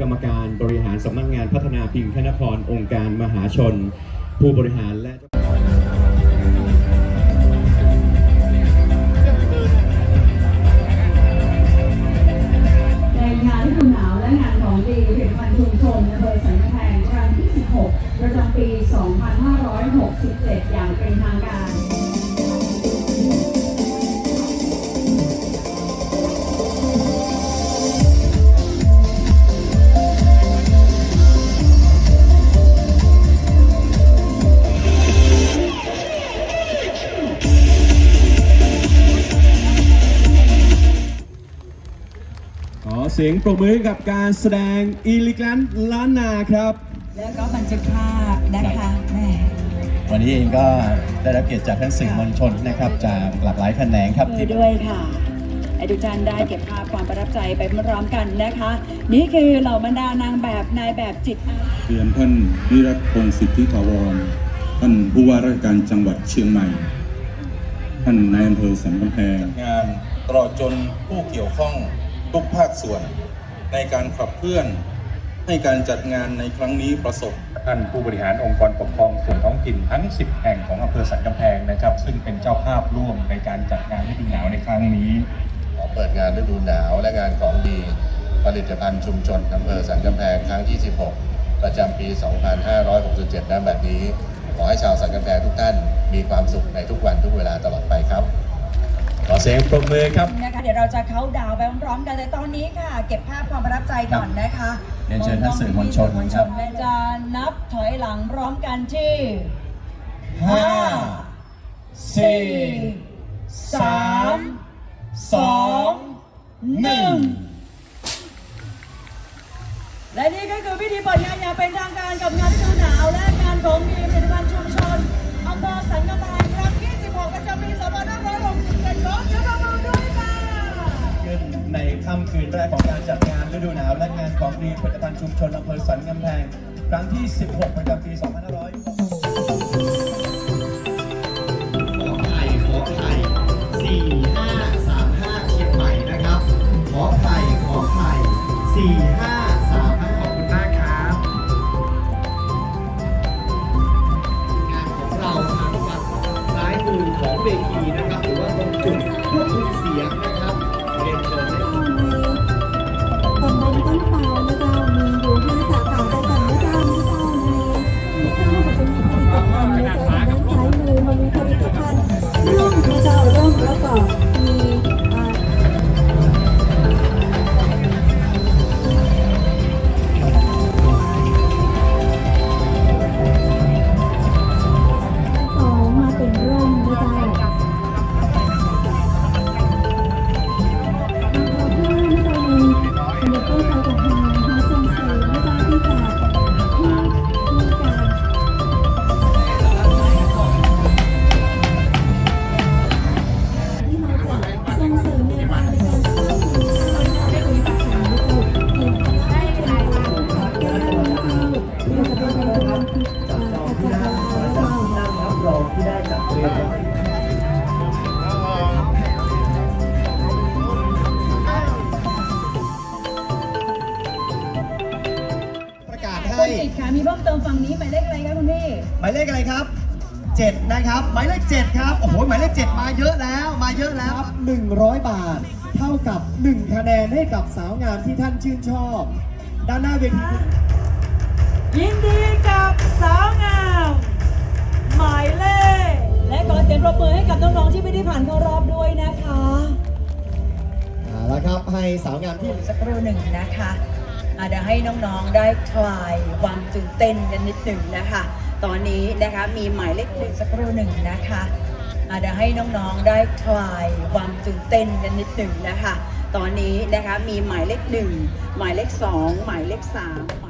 กรรมการบริหารสำนักงงานพัฒนาพิมพ์แคนครองค์การมหาชน ผู้บริหารและ อเสียงปรบมือกับการแสดงอีลิกันล้านนาครับ แล้วก็บันทึกภาพนะคะแหม่วันนี้เองก็ได้รับเกียรติจากท่านสื่อมวลชนนะครับจากหลากหลายแขนงครับมือด้วยค่ะให้ทุกท่านได้เก็บภาพความประทับใจไปพร้อมๆกันนะคะ นี่คือเหล่าบรรดานางแบบนายแบบจิตอาสา เรียนท่านวิรัตพงศ์สิทธิถาวร ท่านผู้ว่าราชการจังหวัดเชียงใหม่ ท่านนายอำเภอสันกำแพง งานตลอดจนผู้เกี่ยวข้อง ทุกภาคส่วน ในการขับเคลื่อนให้การจัดงานในครั้งนี้ประสบท่านผู้บริหารองค์กรปกครองส่วนท้องถิ่นทั้ง 10 แห่งของอำเภอสันกำแพงนะครับ ซึ่งเป็นเจ้าภาพร่วมในการจัดงานฤดูหนาวในครั้งนี้ขอเปิดงานฤดูหนาวและงานของดีผลิตภัณฑ์ชุมชนอำเภอสันกำแพงครั้งที่ 16 ประจำปี 2567นั้นแบบนี้ ขอให้ชาวสันกำแพงทุกท่านมีความสุขในทุกวันทุกเวลาตลอดไปครับ ขอเสียงปรบมือครับ นะคะเดี๋ยวเราจะเข้าดาวน์ไปพร้อมๆกันแต่ตอนนี้ค่ะ เก็บภาพความประทับใจก่อนนะคะเรียนเชิญท่านสื่อมวลชนครับและจะนับถอยหลังพร้อมกันที่ห้าสี่สามสองหนึ่งและนี่ก็คือพิธีเปิดงานอย่างเป็นทางการกับงานฤดูหนาวและงานของดีผลิตภัณฑ์ชุมชนอำเภอสันกำแพงครั้งที่ 16 ประจำปี2567 แรกของการจัดงานฤดูหนาว และงานของดีผลิตภัณฑ์ชุมชนอำเภอสันกำแพง ครั้งที่ 16 ประจำปี 2500ขอไข่ขอไข่สี่ห้าสามห้าเชียงใหม่นะครับ ขอไข่ขอไข่สี่ห้าสามห้าขอบคุณมากครับ งานของเราทางฝั่งซ้ายมือของเวทีนะครับ หรือว่าตรงจุดควบคุมเสียงนะครับ จิตค่ะมีเพิ่มเติมฝั่งนี้หมายเลขอะไรคะคุณพี่หมายเลขอะไรครับ7นะครับหมายเลข7ครับโอ้โหหมายเลข7มาเยอะแล้วมาเยอะแล้วครับ100 บาท เท่ากับ 1 คะแนนให้กับสาวงามที่ท่านชื่นชอบ ด้านหน้าเวทียินดีกับสาวงามหมายเลข และขอเสียงปรบมือให้กับน้องๆที่ไม่ได้ผ่านเข้ารอบด้วยนะคะ เอาละครับให้สาวงามที่ สักครู่หนึ่งนะคะ อะเดี๋ยวให้น้องๆได้คลายความตื่นเต้นกันนิดหนึ่งนะคะ ตอนนี้นะคะมีหมายเลขหนึ่งสักครู่หนึ่งนะคะอะเดี๋ยวให้น้องๆได้คลายความตื่นเต้นกันนิดหนึ่งนะคะ ตอนนี้นะคะมีหมายเลขหนึ่งหมายเลขสองหมายเลขสามหมาย